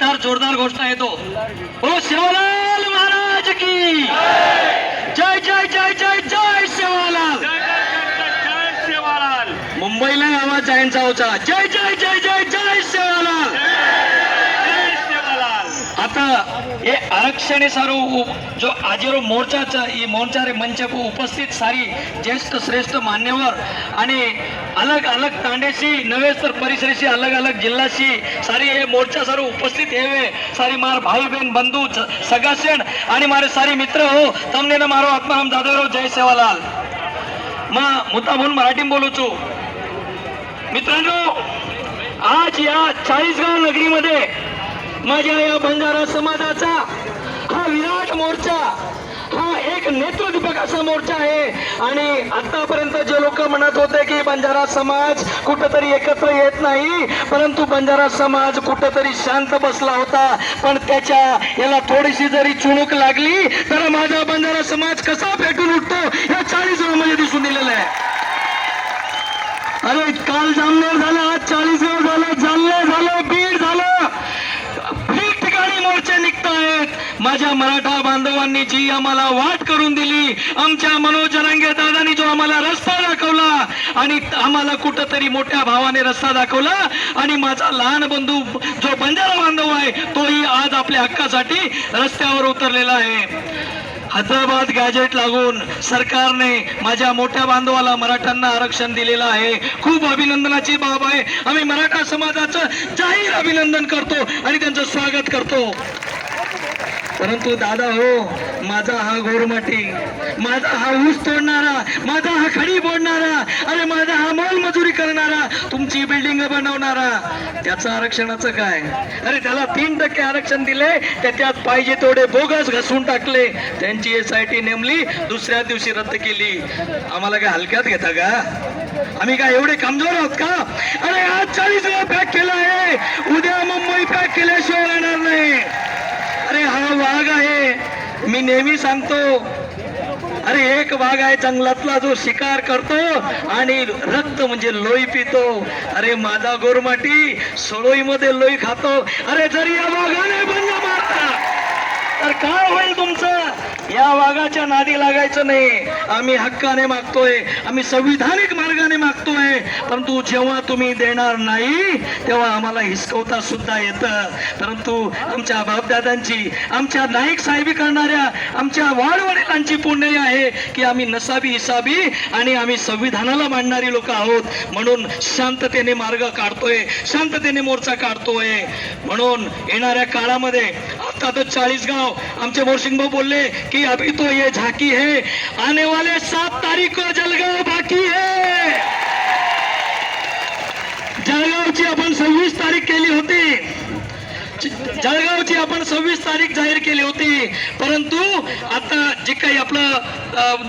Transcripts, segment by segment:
एकदार जोरदार घोषणा येतो हो शिवलाल महाराज की जय जय जय जय जय शिवलाल मुंबईला आवाज जायचा होता जय जय जय जय जय शिवलाल आता ये आरक्षण सारो जो आजेरो मोर्चाचा ಈ मोर्चारे मंच उपस्थित सारी ज्येष्ठ श्रेष्ठ मान्यवर आणि अलग अलग तांडेशी नवे तर परिसरशी अलग अलग जिल्हाशी सारी हे मोर्चा सर्व उपस्थित हेवे सारी मार भाई बहन बंधू सगासन आणि मारे सारी मित्र हो. तमने ना मारो आत्माराम जाधवराव जय सेवालाल. मा मुद्दा म्हणून मराठी बोलूचो मित्रांनो आज या चाळीसगाव नगरीमध्ये माझ्या या बंजारा समाजाचा हा विराट मोर्चा हा एक नेत्रदीपक असा मोर्चा आहे. आणि आतापर्यंत जे लोक म्हणत होते की बंजारा समाज कुठंतरी एकत्र येत नाही परंतु बंजारा समाज कुठंतरी शांत बसला होता. पण त्याच्या याला थोडीशी जरी चुणूक लागली तर माझा बंजारा समाज कसा पेटून उठतो या चाळीसमध्ये दिसून दिलेला आहे. अरे काल जामनेर झाला. माझ्या मराठा बांधवांनी जी आम्हाला वाट करून दिली आमच्या मनोज जरांगे दादानी जो आम्हाला रस्ता दाखवला आणि आम्हाला कुठंतरी मोठ्या भावाने रस्ता दाखवला आणि माझा लहान बंधू जो बंजारा बांधव आहे तोही आज आपल्या हक्कासाठी रस्त्यावर उतरलेला आहे. हैदराबाद गॅजेट लागून सरकारने माझ्या मोठ्या बांधवाला मराठ्यांना आरक्षण दिलेलं आहे. खूप अभिनंदनाची बाब आहे. आम्ही मराठा समाजाचं जाहीर अभिनंदन करतो आणि त्यांचं स्वागत करतो. परंतु दादा हो माझा हा गोरमाटी माझा हा ऊस तोडणारा माझा हा खडी बोडणारा अरे माझा हा मोलमजुरी करणारा तुमची बिल्डिंग बनवणारा त्याचं आरक्षणाचं काय? अरे त्याला तीन टक्के आरक्षण दिले त्याच्यात पाहिजे तेवढे बोगस घसून टाकले. त्यांची एस आय टी नेमली दुसऱ्या दिवशी रद्द केली. आम्हाला काय हलक्यात घेता का? आम्ही काय एवढे कमजोर आहोत का? अरे आज चाळीस वेळा पॅक केला आहे. उद्या मुंबई पॅक केल्याशिवाय राहणार नाही. मी नेहमी सांगतो अरे एक वाघ आहे जंगलातला जो शिकार करतो आणि रक्त म्हणजे लोई पितो. अरे माझा गोरमाटी सळोईमध्ये लोई खातो. अरे जरी या वाघाने बंद मारता तर काय होईल तुमचं? या वाघाच्या नादी लागायचं नाही. आम्ही हक्काने मागतोय. आम्ही संविधानिक मार्गाने मागतोय. परंतु जेव्हा तुम्ही देणार नाही तेव्हा आम्हाला हिसकवता सुद्धा येतं. परंतु आमच्या बापदादांची आमच्या नाईक साहेबी करणाऱ्या आमच्या वाडवडिलांची पुण्य आहे की आम्ही नसाबी हिसाबी आणि आम्ही संविधानाला मांडणारी लोक आहोत. म्हणून शांततेने मार्ग काढतोय. शांततेने मोर्चा काढतोय. म्हणून येणाऱ्या काळामध्ये आता तर चाळीस गाव आमचे मोरसिंग भाऊ बोलले की अभी तो ये झाकी है. आने वाले सात तारीख को जलगाव बाकी है. जळगावची आपण सव्वीस तारीख केली होती. जळगावची आपण सव्वीस तारीख जाहीर केली होती. परंतु आता जे काही आपलं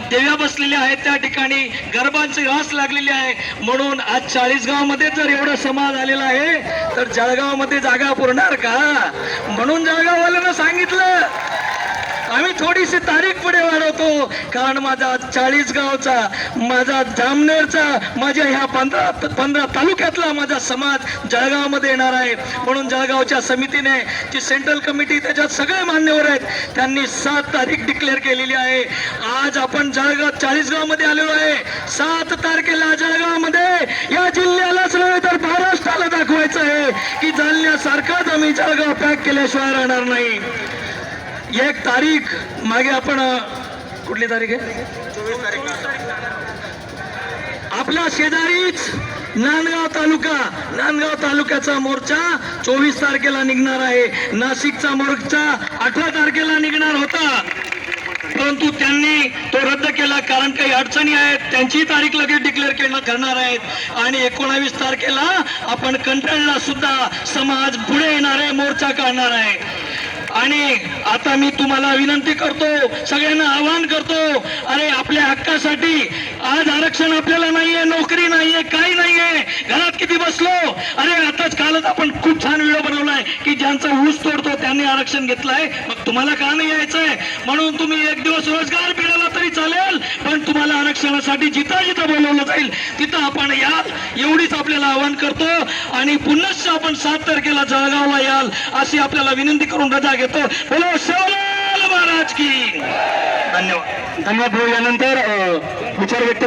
देव्या बसलेल्या आहेत त्या ठिकाणी गरबांचे रास लागलेले आहे. म्हणून आज चाळीसगावमध्ये जर एवढा समाज आलेला आहे तर जळगावमध्ये जागा पुरणार का? म्हणून जळगाववाल्यांना सांगितलं आम्ही थोडीशी तारीख पुढे वाढवतो. कारण माझा चाळीस गावचा माझा जामनेरचा माझ्या ह्या पंधरा पंधरा तालुक्यातला माझा समाज जळगावमध्ये येणार आहे. म्हणून जळगावच्या समितीने जी सेंट्रल कमिटी त्याच्यात सगळे मान्यवर आहेत त्यांनी सात तारीख डिक्लेअर केलेली आहे. आज आपण जळगाव चाळीसगावमध्ये आलेलो आहे. सात तारखेला जळगावमध्ये या जिल्ह्यालाच नव्हे तर महाराष्ट्राला दाखवायचं आहे की जालन्यासारखाच आम्ही जळगाव पॅक केल्याशिवाय राहणार नाही. एक तारीख. मागे आपण कुठली तारीख आहे? आपल्या शेजारीच नांदगाव तालुका नांदगाव तालुक्याचा मोर्चा चोवीस तारखेला निघणार आहे. नाशिकचा मोर्चा अठरा तारखेला निघणार होता. परंतु त्यांनी तो रद्द केला कारण काही अडचणी आहेत. त्यांची तारीख लगेच डिक्लेअर केलं करणार आहेत. आणि एकोणावीस तारखेला आपण कंटाळला सुद्धा समाज पुढे येणार आहे मोर्चा काढणार आहे. आणि आता मी तुम्हाला विनंती करतो सगळ्यांना आवाहन करतो अरे आपल्या हक्कासाठी आज आरक्षण आपल्याला नाहीये नोकरी नाहीये काही नाहीये घरात किती बसलो? अरे आताच कालच आपण खूप छान व्हिडिओ बनवलाय की ज्यांचा ऊस तोडतो त्यांनी आरक्षण घेतलंय. मग तुम्हाला का नाही यायचंय? म्हणून तुम्ही एक दिवस रोजगार मिळाला तरी चालेल पण तुम्हाला आरक्षणासाठी जिथं जिथं बोलवलं जाईल तिथं आपण याल. एवढीच आपल्याला आवाहन करतो. आणि पुनश्च आपण सात तारखेला जळगावला याल अशी आपल्याला विनंती करून रजा घेतो. बोलो शिवलाल महाराज की. धन्यवाद. धन्यवाद भाऊ. यानंतर विचार व्यक्त